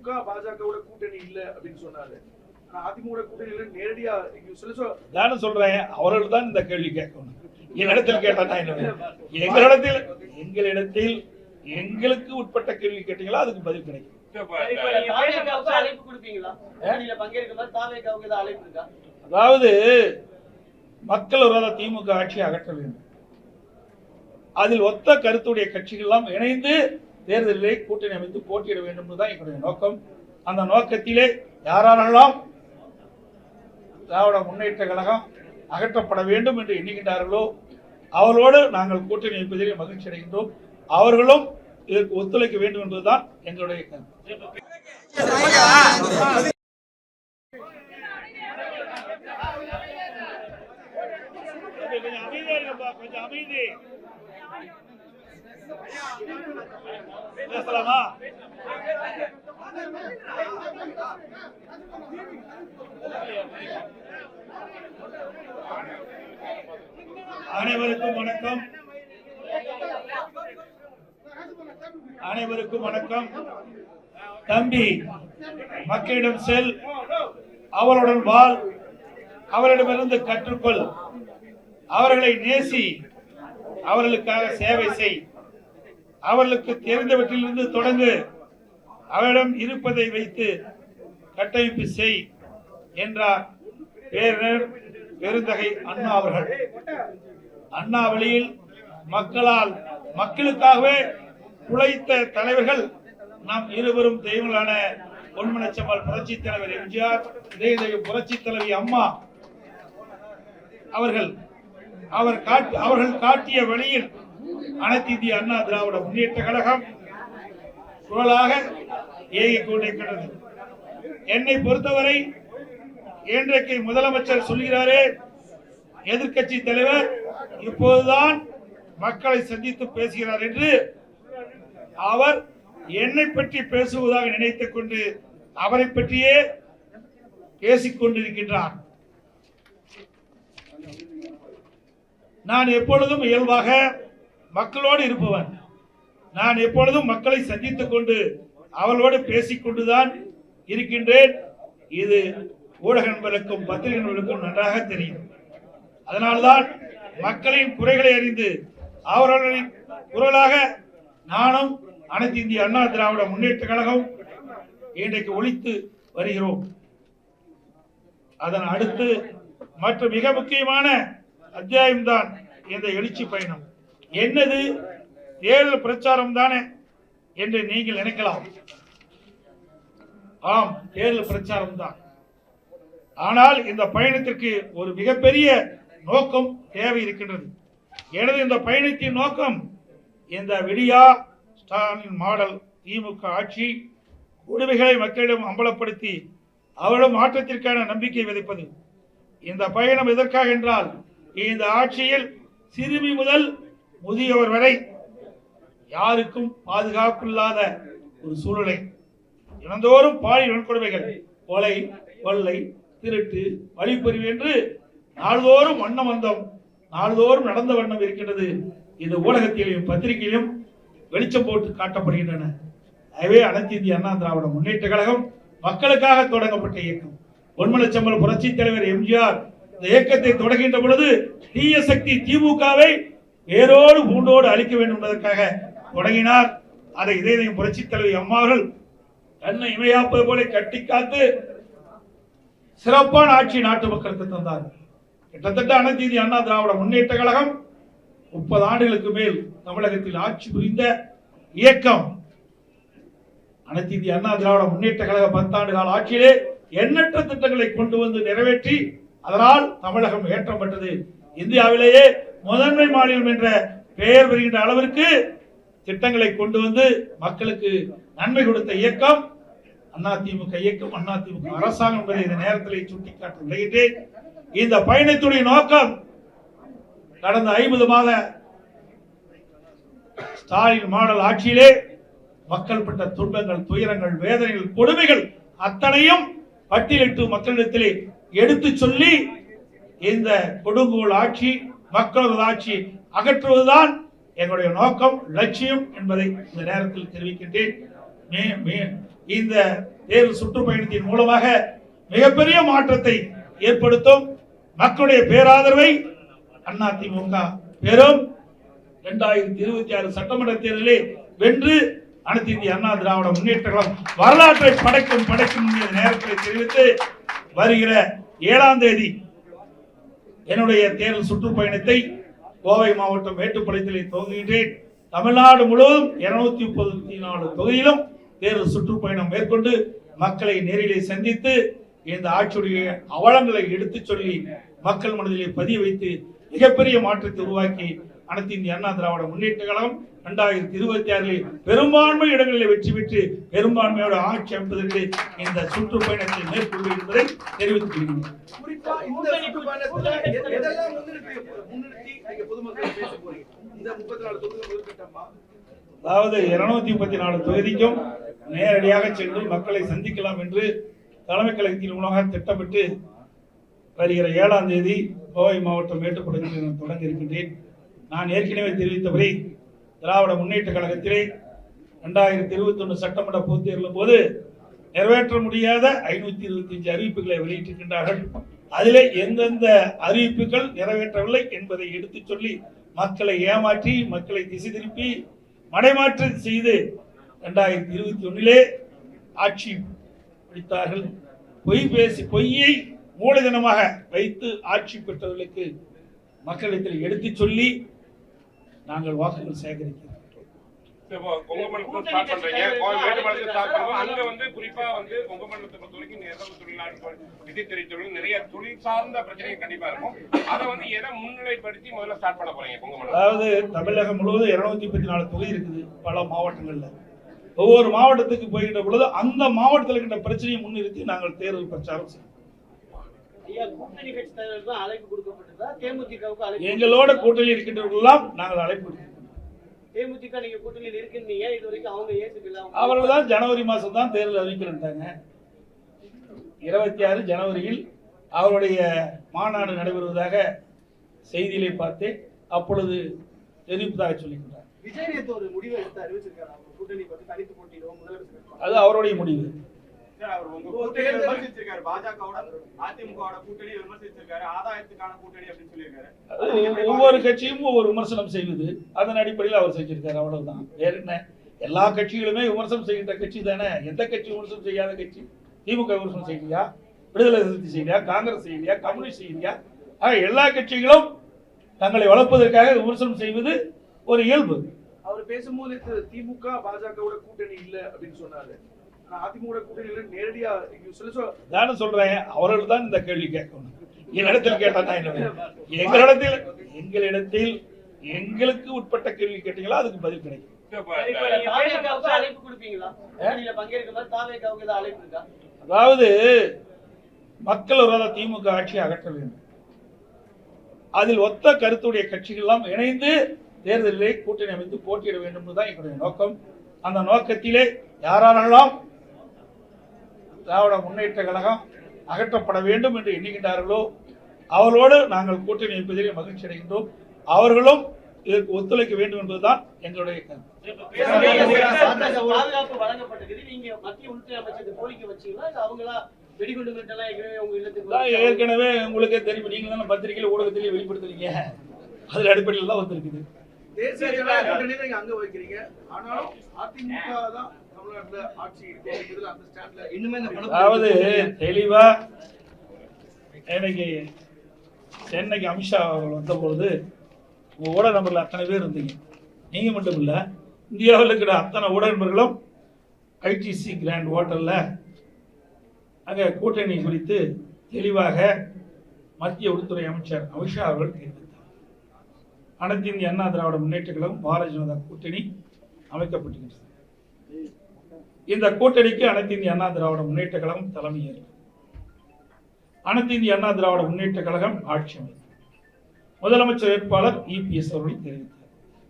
திமுக பாஜகவோட கூட்டணி இல்ல அப்படின்னு சொன்னாரு. அதிமுக கூட்டணி இல்ல நேரடியா நானும் சொல்றேன். அவர்கள் தான் இந்த கேள்வி கேட்கணும். என்னிடத்தில் கேட்டா நான் என்ன பண்ணுவேன்? எங்களிடத்தில் எங்களிடத்தில் எங்களுக்கு உட்பட்ட கேள்வி கேட்டீங்களா? அதுக்கு பதில் கிடைக்கும். கூட்டணியில அதாவது மக்கள் விரோத திமுக ஆட்சியை அகற்ற வேண்டும். அதில் ஒத்த கருத்துடைய கட்சிகள் எல்லாம் இணைந்து தேர்தலிலே கூட்டணி அமைத்து போட்டியிட வேண்டும் தான் எங்களுடைய நோக்கம். அந்த நோக்கத்திலே யாரெல்லாம் திராவிட முன்னேற்ற கழகம் அகற்றப்பட வேண்டும் என்று எண்ணுகின்றார்களோ அவர்களோடு நாங்கள் கூட்டணி வைப்பதிலே மகிழ்ச்சி அடைகின்றோம். அவர்களும் இதற்கு ஒத்துழைக்க வேண்டும் என்பதுதான் எங்களுடைய கருத்து. கொஞ்சம் அமைதியா கொஞ்சம் அமைதி பேசலாமா? அனைவருக்கும் வணக்கம். அனைவருக்கும் வணக்கம். தம்பி மக்களிடம் செல். அவருடன் வாழ். அவரிடமிருந்து கற்றுக்கொள். அவர்களை நேசி. அவர்களுக்காக சேவை செய். அவர்களுக்கு தெரிந்தவற்றிலிருந்து தொடங்கு. அவரிடம் இருப்பதை வைத்து கட்டமைப்பு செய் என்றார் பேரர் பெருந்தகை அண்ணா அவர்கள். அண்ணா வழியில் மக்களால் மக்களுக்காகவே உழைத்த தலைவர்கள் நாம் இருவரும் தெய்வங்களான பொன்மனச்சம்மாள் புரட்சி தலைவர் எம்ஜிஆர் இதய புரட்சி தலைவி அம்மா அவர்கள். அவர் காட்டு அவர்கள் காட்டிய வழியில் அனைத்து இந்திய அண்ணா திராவிட முன்னேற்ற கழகம் குரலாக இயங்கிக் கொண்டிருக்கிறது. என்னை பொறுத்தவரை இன்றைக்கு முதலமைச்சர் சொல்கிறாரே எதிர்க்கட்சி தலைவர் இப்போதுதான் மக்களை சந்தித்து பேசுகிறார் என்று அவர் என்னை பற்றி பேசுவதாக நினைத்துக் கொண்டு அவரை பற்றியே பேசிக் கொண்டிருக்கின்றார். நான் எப்பொழுதும் இயல்பாக மக்களோடு இருப்பவன். நான் எப்பொழுதும் மக்களை சந்தித்துக் கொண்டு அவளோடு பேசிக்கொண்டுதான் இருக்கின்றேன். இது ஊடக நண்பர்களுக்கும் பத்திரிகை நண்பர்களுக்கும் நன்றாக தெரியும். அதனால்தான் மக்களின் குறைகளை அறிந்து அவர்களின் குரலாக நானும் அனைத்து இந்திய அண்ணா திராவிட முன்னேற்ற கழகம் இன்றைக்கு ஒழித்து வருகிறோம். அதன் அடுத்து மற்ற மிக முக்கியமான அத்தியாயம்தான் இந்த எழுச்சி பயணம். என்னது? தேர்தல் பிரச்சாரம் தானே என்று நீங்கள் நினைக்கலாம். ஆம் தேர்தல் பிரச்சாரம் தான். ஆனால் இந்த பயணத்திற்கு ஒரு மிகப்பெரிய நோக்கம் தேவை இருக்கின்றது. எனது இந்த பயணத்தின் நோக்கம் இந்த விடியா ஸ்டாலின் மாடல் திமுக ஆட்சி உரிமைகளை மக்களிடம் அம்பலப்படுத்தி அவரிடம் மாற்றத்திற்கான நம்பிக்கை விதைப்பது. இந்த பயணம் எதற்காக என்றால் இந்த ஆட்சியில் சிறுமி முதல் முதியவர் வரை யாருக்கும் பாதுகாப்பில்லாத ஒரு சூழ்நிலை. இனந்தோறும் பாலியல் வன்கொடுமைகள் கொலை கொள்ளை திருட்டு வழிப்பறிவு என்று நாள்தோறும் வண்ணம் வந்தோம். நாள்தோறும் நடந்த வண்ணம் இருக்கின்றது. இது ஊடகத்திலும் பத்திரிகையிலும் வெளிச்சம் போட்டு காட்டப்படுகின்றன. எனவே அனைத்து இந்திய அண்ணா திராவிட முன்னேற்ற கழகம் மக்களுக்காக தொடங்கப்பட்ட இயக்கம். பொன்மனச்சம்பல் புரட்சி தலைவர் எம்ஜிஆர் இந்த இயக்கத்தை தொடங்கின்ற பொழுது தீய சக்தி திமுகவை ஏரோடு பூண்டோடு அழிக்க வேண்டும் என்பதற்காக தொடங்கினார். அதை இதயம் புரட்சி தலைவி அம்மாவர்கள் தன்னை இமையாப்பது போல கட்டி காத்து சிறப்பான ஆட்சி நாட்டு மக்களுக்கு தந்தார். கிட்டத்தட்ட அனைத்து அண்ணா திராவிட முன்னேற்ற கழகம் முப்பது ஆண்டுகளுக்கு மேல் தமிழகத்தில் ஆட்சி புரிந்த இயக்கம். அனைத்து இந்திய அண்ணா திராவிட முன்னேற்ற கழக பத்தாண்டு கால ஆட்சியிலே எண்ணற்ற திட்டங்களை கொண்டு வந்து நிறைவேற்றி அதனால் தமிழகம் ஏற்றப்பட்டது இந்தியாவிலேயே முதன்மை மாநிலம் என்ற பெயர் வருகின்ற அளவிற்கு திட்டங்களை கொண்டு வந்து மக்களுக்கு நன்மை கொடுத்த இயக்கம் அதிமுக இயக்கம் அதிமுக அரசாங்கம் என்பதை இந்த நேரத்தில் சுட்டிக்காட்ட விளைகின்றேன் இந்த பயணத்துடைய நோக்கம் கடந்த ஐம்பது மாத ஸ்டாலின் மாடல் ஆட்சியிலே மக்கள் பட்ட துன்பங்கள் துயரங்கள் வேதனைகள் கொடுமைகள் அத்தனையும் பட்டியலிட்டு மக்களிடத்திலே எடுத்து சொல்லி இந்த கொடுங்கோல் ஆட்சி மக்களது ஆட்சி அகற்றுவதுதான் எங்களுடைய நோக்கம் லட்சியம் என்பதை இந்த நேரத்தில் தெரிவிக்கின்றேன். மே- மே- இந்த தேர்தல் சுற்றுப்பயணத்தின் மூலமாக மிகப்பெரிய மாற்றத்தை ஏற்படுத்தும் மக்களுடைய பேராதரவை அதிமுக பெறும். இரண்டாயிரத்தி இருபத்தி ஆறு சட்டமன்ற தேர்தலில் வென்று அனைத்து இந்திய அண்ணா திராவிட முன்னேற்றங்களும் வரலாற்றை படைக்கும் படைக்கும் என்கிற நேரத்தை தெரிவித்து வருகிற ஏழாம் தேதி என்னுடைய தேர்தல் சுற்றுப்பயணத்தை கோவை மாவட்டம் மேட்டுப்பாளையத்தில் துவங்குகின்றேன். தமிழ்நாடு முழுவதும் இருநூத்தி முப்பத்தி நாலு தொகுதியிலும் தேர்தல் சுற்றுப்பயணம் மேற்கொண்டு மக்களை நேரிலே சந்தித்து இந்த ஆட்சியுடைய அவலங்களை எடுத்துச் சொல்லி மக்கள் மனதிலே பதிய வைத்து மிகப்பெரிய மாற்றத்தை உருவாக்கி அனைத்து இந்திய அண்ணா திராவிட முன்னேற்ற கழகம் இரண்டாயிரத்தி இருபத்தி ஆறில் பெரும்பான்மை இடங்களில் வெற்றி பெற்று பெரும்பான்மையோட ஆட்சி அமைப்பதற்கு இந்த சுற்றுப்பயணத்தை மேற்கொள்வது என்பதை தெரிவித்துக் அதாவது இருநூத்தி முப்பத்தி நாலு தொகுதிக்கும் நேரடியாக சென்று மக்களை சந்திக்கலாம் என்று தலைமை கழகத்தின் மூலமாக திட்டமிட்டு வருகிற ஏழாம் தேதி கோவை மாவட்டம் மேட்டுப்பாளையத்தில் நான் தொடங்க இருக்கின்றேன் நான் ஏற்கனவே தெரிவித்தபடி திராவிட முன்னேற்ற கழகத்திலே ரெண்டாயிரத்தி இருபத்தி ஒன்று சட்டமன்ற பொதுத் தேர்தலும் போது நிறைவேற்ற முடியாத ஐநூத்தி இருபத்தி அஞ்சு அறிவிப்புகளை வெளியிட்டிருக்கின்றார்கள். அதிலே எந்தெந்த அறிவிப்புகள் நிறைவேற்றவில்லை என்பதை எடுத்துச் சொல்லி மக்களை ஏமாற்றி மக்களை திசை திருப்பி மடைமாற்றம் செய்து ரெண்டாயிரத்தி இருபத்தி ஒன்றிலே ஆட்சி பிடித்தார்கள். பொய் பேசி பொய்யை மூலதனமாக வைத்து ஆட்சி பெற்றவர்களுக்கு மக்களிடத்தில் எடுத்துச் சொல்லி நாங்கள் வாக்குகள் சேகரிக்கிறோம். அங்க வந்து குறிப்பா வந்து கொங்கமண்டலத்தை பொறுத்த வரைக்கும் நெசவு தொழிலாளர்கள் விசைத்தறி தொழில் நிறைய தொழில் சார்ந்த பிரச்சனைகள் கண்டிப்பா இருக்கும். அதை வந்து எதை முன்னிலைப்படுத்தி முதல்ல ஸ்டார்ட் பண்ண போறீங்க கொங்கமண்டலம் அதாவது தமிழகம் முழுவதும் இருநூத்தி முப்பத்தி நாலு தொகுதி இருக்குது பல மாவட்டங்கள்ல. ஒவ்வொரு மாவட்டத்துக்கு போகின்ற பொழுது அந்த மாவட்டத்தில் இருக்கின்ற பிரச்சனையை முன்னிறுத்தி நாங்கள் தேர்தல் பிரச்சாரம் செய்வோம். எங்களோட கூட்டணி இருக்கின்றவர்களெல்லாம் நாங்கள் அழைப்பு. தேமுதிக நீங்க கூட்டணியில் இருக்கீங்க இது வரைக்கும் அவங்க ஏத்துக்கல அவங்க- அவர்கள் தான் ஜனவரி மாதம் தான் தேர்தல் அறிவிக்கிறேன்ட்டாங்க இருபத்தி ஆறு ஜனவரியில் அவருடைய மாநாடு நடைபெறுவதாக செய்தியிலே பார்த்தேன் அப்பொழுது தெரிவிப்பதாக சொல்லியிருக்கிறார் விஜய் நேத்து ஒரு முடிவை எடுத்து அறிவிச்சிருக்காரு அவங்க கூட்டணி பத்தி தனித்து போட்டியிடுவோம். அது அவருடைய முடிவு ஒவ்வொரு கட்சியும் ஒவ்வொரு விமர்சனம் செய்வது. அதன் அடிப்படையில் அவர் செஞ்சிருக்காரு. அவ்வளவுதான். வேற என்ன? எல்லா கட்சிகளுமே விமர்சனம் செய்கின்ற கட்சி தானே? எந்த கட்சி விமர்சனம் செய்யாத கட்சி? திமுக விமர்சனம் செய்யலையா? விடுதலை சிறுத்தை செய்யலையா? காங்கிரஸ் செய்யலையா? கம்யூனிஸ்ட் செய்யலையா? ஆக எல்லா கட்சிகளும் தங்களை வளர்ப்பதற்காக விமர்சனம் செய்வது ஒரு இயல்பு. அவர் பேசும்போது திமுக பாஜகவோட கூட்டணி இல்ல அப்படின்னு சொன்னாரு. அதிமுக நேரடியா நானும் சொல்றேன் அவர்கள் தான் இந்த கேள்வி கேட்கணும். என்னிடத்தில் கேட்டா என்ன? எங்களிடத்தில் எங்களிடத்தில் எங்களுக்கு உட்பட்ட கேள்வி கேட்டீங்களா? அதுக்கு பதில் கிடைக்கும். அதாவது மக்கள் விரோத திமுக ஆட்சியை அகற்ற வேண்டும். அதில் ஒத்த கருத்துடைய கட்சிகள் எல்லாம் இணைந்து தேர்தலிலே கூட்டணி அமைத்து போட்டியிட வேண்டும் என்பதுதான் எங்களுடைய நோக்கம். அந்த நோக்கத்திலே யாரெல்லாம் திராவிட முன்னேற்ற கழகம் அகற்றப்பட வேண்டும் என்று எண்ணுகின்றார்களோ அவர்களோடு நாங்கள் கூட்டணி வைப்பதிலே மகிழ்ச்சி அடைகின்றோம். அவர்களும் இதற்கு ஒத்துழைக்க வேண்டும் என்பதுதான் எங்களுடைய ஏற்கனவே உங்களுக்கே தெரியும். நீங்க தானே பத்திரிகையில ஊடகத்திலேயே வெளிப்படுத்துறீங்க. அதுல அடிப்படையில் தான் வந்திருக்குது. தேசிய ஜனநாயக கூட்டணி நீங்க அங்க வைக்கிறீங்க. ஆனாலும் அதிமுக தான் அதாவது தெளிவா இன்னைக்கு சென்னைக்கு அமித்ஷா அவர்கள் வந்தபொழுது உங்க ஊடக நம்பர்ல அத்தனை பேர் இருந்தீங்க. நீங்க மட்டும் இல்ல இந்தியாவில் இருக்கிற அத்தனை ஊடக நண்பர்களும் ஐடிசி கிராண்ட் ஹோட்டல்ல அங்க கூட்டணி குறித்து தெளிவாக மத்திய உள்துறை அமைச்சர் அமித்ஷா அவர்கள் தெரிவித்தார். அனைத்து இந்திய அண்ணா திராவிட முன்னேற்ற கழகம் பாரதிய ஜனதா கூட்டணி அமைக்கப்பட்டிருக்கிறது இந்த கூட்டணிக்கு அனைத்து இந்திய அண்ணா திராவிட முன்னேற்ற கழகம் தலைமையேற்கும் அனைத்து இந்திய அண்ணா திராவிட முன்னேற்ற கழகம் ஆட்சி அமைக்கும் முதலமைச்சர் வேட்பாளர் இபிஎஸ் அவர்கள் தெரிவித்தார்.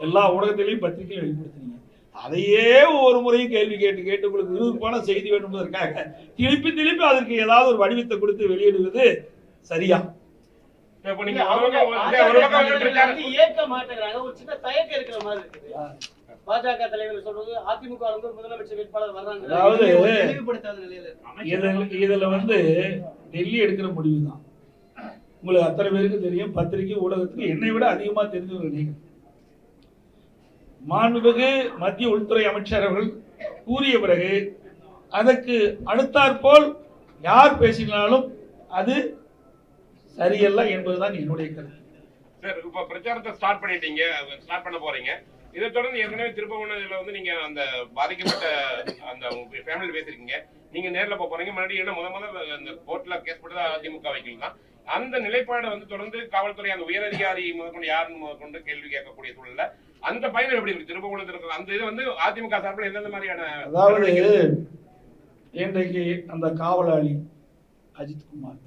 எல்லா ஊடகத்திலையும் பத்திரிகையும் வெளிப்படுத்தினீங்க. அதையே ஒவ்வொரு முறையும் கேள்வி கேட்டு கேட்டு உங்களுக்கு விறுவிறுப்பான செய்தி வேண்டும் என்பதற்காக திருப்பி திருப்பி அதற்கு ஏதாவது ஒரு வடிவத்தை கொடுத்து வெளியிடுவது சரியா? ஒரு ஒரு ஏற்க மாட்டேங்கிறாங்க. ஒரு சின்ன தயக்கம் இருக்கிற மாதிரி இருக்குது. பாஜக தலைவர் சொல்றது அதிமுக முதலமைச்சர் வேட்பாளர் வர்றாங்க. அதாவது. இதுல வந்து டெல்லி எடுக்கிற முடிவு தான் உங்களுக்கு அத்தனை பேருக்கு தெரியும் பத்திரிகை ஊடகத்துக்கு என்னை விட அதிகமா தெரிஞ்சவர்கள் நீங்க மாண்புமிகு மத்திய உள்துறை அமைச்சர் அவர்கள் கூறிய பிறகு அதற்கு அடுத்தாற்போல் யார் பேசினாலும் அது சரியல்ல என்பதுதான் என்னுடைய கருத்து. சார் இப்ப பிரச்சாரத்தை ஸ்டார்ட் பண்ணிட்டீங்க ஸ்டார்ட் பண்ண போறீங்க. இதை தொடர்ந்து ஏற்கனவே திருப்பவனத்துல வந்து நீங்க அந்த பாதிக்கப்பட்ட அந்த ஃபேமிலி பேசிருக்கீங்க நீங்க நேர்ல போக போறீங்க. மறுபடியும் என்ன முத முத அந்த கோர்ட்ல கேஸ் போட்டது அதிமுக வைக்கல் தான். அந்த நிலைப்பாடு வந்து தொடர்ந்து காவல்துறை அந்த உயரதிகாரி முதற்கொண்டு யாருன்னு முதற்கொண்டு கேள்வி கேட்கக்கூடிய சூழல்ல அந்த பயணம் எப்படி இருக்கு? திருப்பவனத்தில் இருக்கிற அந்த இது வந்து அதிமுக சார்பில் எந்தெந்த மாதிரியான அதாவது இன்றைக்கு அந்த காவலாளி அஜித்குமார்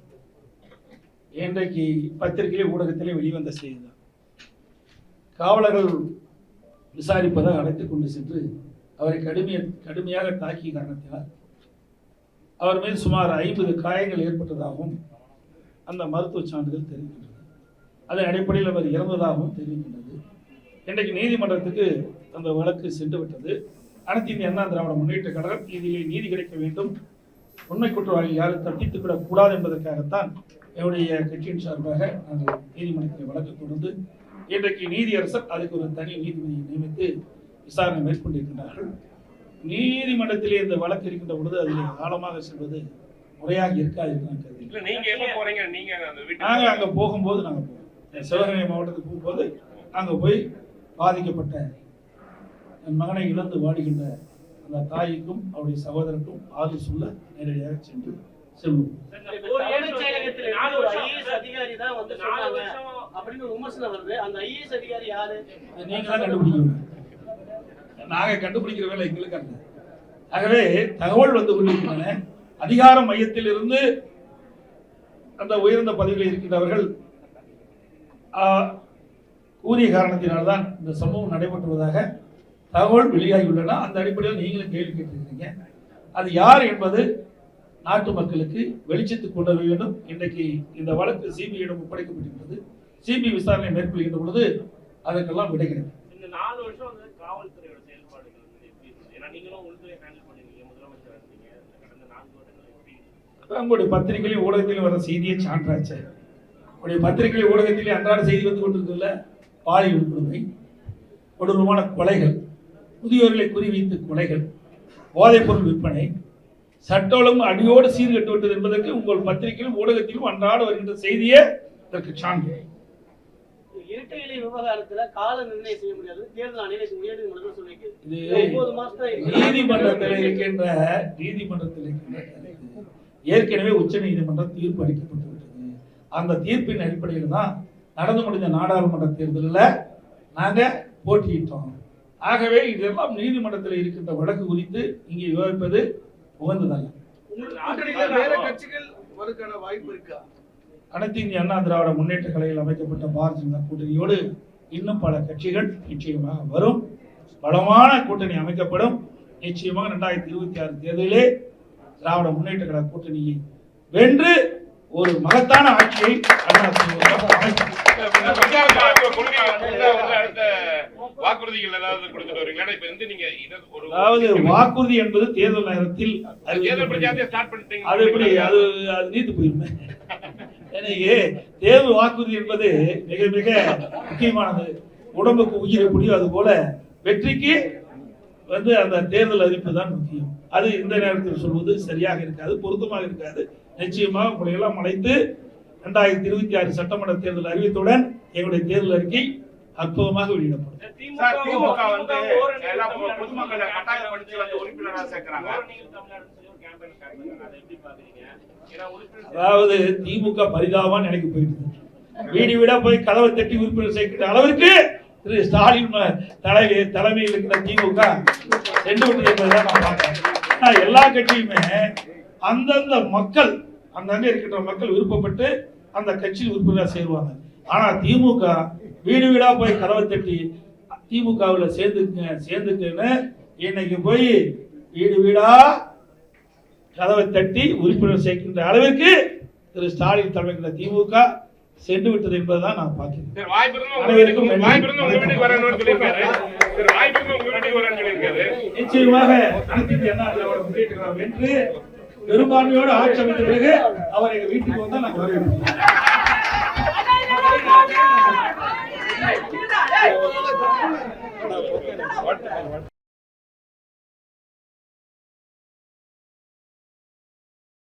இன்றைக்கு பத்திரிகை ஊடகத்திலே வெளிவந்த செய்தி தான். காவலர்கள் விசாரிப்பதாக அழைத்து கொண்டு சென்று அவரை கடுமைய கடுமையாக தாக்கிய காரணத்தினால் அவர் மீது சுமார் ஐம்பது காயங்கள் ஏற்பட்டதாகவும் அந்த மருத்துவ சான்றிதழ் தெரிவிக்கின்றது. அதன் அடிப்படையில் அவர் இறந்ததாகவும் தெரிவிக்கின்றது. இன்றைக்கு நீதிமன்றத்துக்கு அந்த வழக்கு சென்று விட்டது அனைத்து இந்திய அண்ணா திராவிட முன்னேற்ற கழகம் இதிலே நீதி கிடைக்க வேண்டும். உண்மை குற்றவாளி யாரும் தப்பித்துக்கிடக்கூடாது என்பதற்காகத்தான் என்னுடைய கட்சியின் சார்பாக நாங்கள் நீதிமன்றத்தில் வழக்கு தொடர்ந்து இன்றைக்கு நீதியரசர் அதுக்கு ஒரு தனி நீதிபதியை நியமித்து விசாரணை மேற்கொண்டிருக்கிறார்கள் நீதிமன்றத்திலே இந்த வழக்கு இருக்கின்ற பொழுது அதில் ஆழமாக செல்வது முறையாக இருக்காது என்று நான் கருதுகிறேன். இல்ல நீங்க எப்ப போறீங்க? நீங்க அந்த நாங்க வீட்டுக்கு அங்க போகும்போது நாங்க போவோம். சிவகங்கை மாவட்டத்துக்கு போகும்போது அங்க போய் பாதிக்கப்பட்ட என் மகனை இழந்து வாடுகின்ற அந்த தாய்க்கும் அவருடைய சகோதரருக்கும் ஆறு சொல்ல நேரடியாக சென்று செல்வோம். ஒரு தலைமைச் அப்படின்னு விமர்சனம் வருது. அந்த ஐஏஎஸ் அதிகாரி யாரு? அது நீங்க தான் கண்டுபிடிக்கணும். நாங்க கண்டுபிடிக்கிற வேலை எங்களுக்கு அந்த ஆகவே தகவல் வந்து கொண்டிருக்கின்றன. அதிகார மையத்தில் இருந்து அந்த உயர்ந்த பதவியில் இருக்கின்றவர்கள் ஆ, கூறிய காரணத்தினால்தான் இந்த சம்பவம் நடைபெற்றுவதாக தகவல் வெளியாகியுள்ளன. அந்த அடிப்படையில் நீங்களும் கேள்வி கேட்டிருக்கீங்க அது யார் என்பது நாட்டு மக்களுக்கு வெளிச்சத்துக்கு கொண்டு வேண்டும். இன்றைக்கு இந்த வழக்கு சிபிஐயிடம் ஒப்படைக்கப்பட்டிருக்கிறது. சிபிஐ விசாரணை மேற்கொள்கின்ற பொழுது அதற்கெல்லாம் விடை கிடைக்கும். இந்த நாலு வருஷம் வந்து காவல்துறையோட செயல்பாடுகள் ஏன்னா நீங்களும் உள்துறை ஹேண்டில் பண்ணிருக்கீங்க முதலமைச்சர் இருந்தீங்க. இந்த கடந்த நான்கு வருடங்கள் எப்படி இருந்தது? உங்களுடைய பத்திரிகையிலும் ஊடகத்திலும் வர செய்தியே சான்றாச்சு. உங்களுடைய பத்திரிகை ஊடகத்திலே அன்றாட செய்தி வந்து கொண்டிருக்குல்ல பாலியல் கொடுமை கொடூரமான கொலைகள் முதியோர்களை குறிவைத்து கொலைகள் போதைப்பொருள் விற்பனை சட்ட ஒழுங்கு அடியோடு சீர்கட்டு விட்டது என்பதற்கு உங்கள் பத்திரிகையிலும் ஊடகத்திலும் அன்றாட வருகின்ற செய்தியே இதற்கு சான்று. இரட்டை இலை விவகாரத்துல கால நிர்ணயம் செய்ய முடியாது. தேர்தல் ஆணையம் உயர்நீதிமன்றம் சொல்லிருக்கு ஒன்பது மாசத்துல நீதிமன்றத்தில் இருக்கின்ற நீதிமன்றத்தில் இருக்கின்ற ஏற்கனவே உச்ச நீதிமன்றம் தீர்ப்பு அளிக்கப்பட்டு விட்டது அந்த தீர்ப்பின் அடிப்படையில் தான் நடந்து முடிந்த நாடாளுமன்ற தேர்தலில் நாங்க போட்டியிட்டோம். ஆகவே இதெல்லாம் நீதிமன்றத்தில் இருக்கின்ற வழக்கு குறித்து இங்கே விவாதிப்பது உகந்ததல்ல. கூட்டணியில வேற கட்சிகள் வருக்கான வாய்ப்பு இருக்கா? அனைத்து இந்திய அண்ணா திராவிட முன்னேற்ற கலையில் அமைக்கப்பட்ட பாரதிய ஜனதா கூட்டணியோடு இன்னும் பல கட்சிகள் நிச்சயமாக வரும். பலமான கூட்டணி அமைக்கப்படும். நிச்சயமாக ரெண்டாயிரத்தி இருபத்தி ஆறு தேர்தலிலே திராவிட முன்னேற்ற கழக கூட்டணியை வென்று ஒரு மகத்தான ஆட்சியை அண்ணா அதாவது வாக்குறுதி என்பது தேர்தல் நேரத்தில் அது எப்படி? அது அது நீத்து போயிருமே. எனவே தேர்தல் வாக்குறுதி என்பது மிக மிக முக்கியமானது. உடம்புக்கு உயிர் எப்படியோ அது போல வெற்றிக்கு வந்து அந்த தேர்தல் அறிவிப்பு தான் முக்கியம். அது இந்த நேரத்தில் சொல்வது சரியாக இருக்காது பொருத்தமாக இருக்காது. நிச்சயமாக உங்களை எல்லாம் அழைத்து ரெண்டாயிரத்தி இருபத்தி ஆறு சட்டமன்ற தேர்தல் அறிவித்துடன் எங்களுடைய தேர்தல் அறிக்கை அற்புதமாக வெளியிடப்படும். திமுக வந்து பொதுமக்களை கட்டாயப்படுத்தி வந்து உறுப்பினரா சேர்க்கறாங்க. அதாவது திமுக பரிதாபம் நினைக்க போயிட்டு வீடு வீடா போய் கதவை தட்டி உறுப்பினர் சேர்க்கிற அளவுக்கு திரு ஸ்டாலின் தலைவி தலைமையில் இருக்கிற திமுக சென்று விட்டது நான் பார்க்கிறேன். எல்லா கட்சியுமே அந்தந்த மக்கள் அந்தந்த இருக்கின்ற மக்கள் விருப்பப்பட்டு அந்த கட்சியில் உறுப்பினராக சேருவாங்க. ஆனா திமுக வீடு வீடா போய் கதவை தட்டி திமுகவில் சேர்ந்துக்குங்க சேர்ந்துக்குன்னு இன்னைக்கு போய் வீடு வீடா கதவை தட்டி உறுப்பினர் சேர்க்கின்ற அளவிற்கு திரு ஸ்டாலின் தலைமைக்கிற திமுக சென்று விட்டது என்பதுதான் நான் பார்க்கிறேன் நிச்சயமாக வென்று பெரும்பான்மையோடு ஆட்சி அமைந்த பிறகு அவர் எங்க வீட்டுக்கு வந்தா நாங்க வரவேற்போம்